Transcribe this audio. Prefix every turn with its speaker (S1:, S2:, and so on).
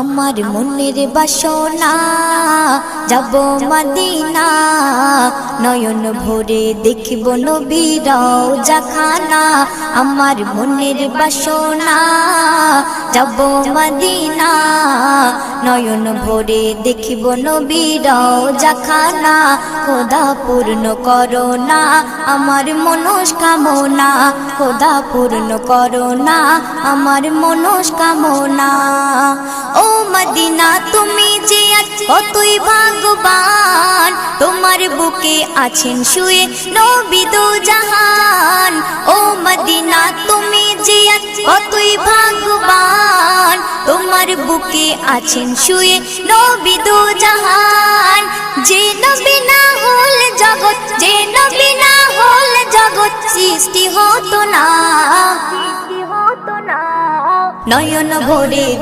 S1: আমার মনের বাসনা, যাব মদিনা, নয়ন ভরে দেখব নবীরাও জাখানা আমার মনের বাসনা, যাব মদিনা, নয়ন ভরে দেখব নবীরাও জাখানা খোদা পূর্ণ করো না আমার মনস্কামনা। খোদা পূর্ণ করো না আমার মনস্কামনা। মদিনা তুমি যে আজ কতই ভাগবান তোমার বুকে আছেন শুয়ে নবী দো জাহান। ও মদিনা তুমি যে আজ কতই ভাগবান তোমার বুকে আছেন শুয়ে নবী দো জাহান। যে নবী না হল জগৎ যে নবী না হল জগৎ সৃষ্টি হতো না। নয়ন ভরে